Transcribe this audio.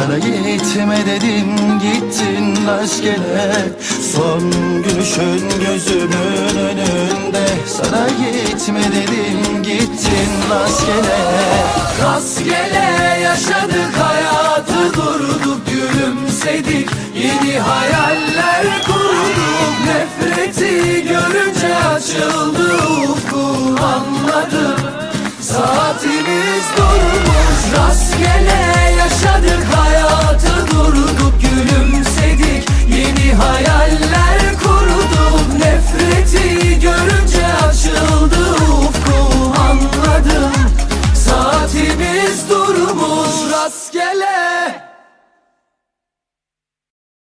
Sana gitme dedim gittin rastgele. Son gülüşün gözümün önünde. Sana gitme dedim gittin rastgele. Rastgele yaşadık hayatı durduk gülümsedik. Yeni hayaller kurduk nefreti görünce açıldı ufkum anladım Saatimiz durmuş. Rastgele yaşadık hayatı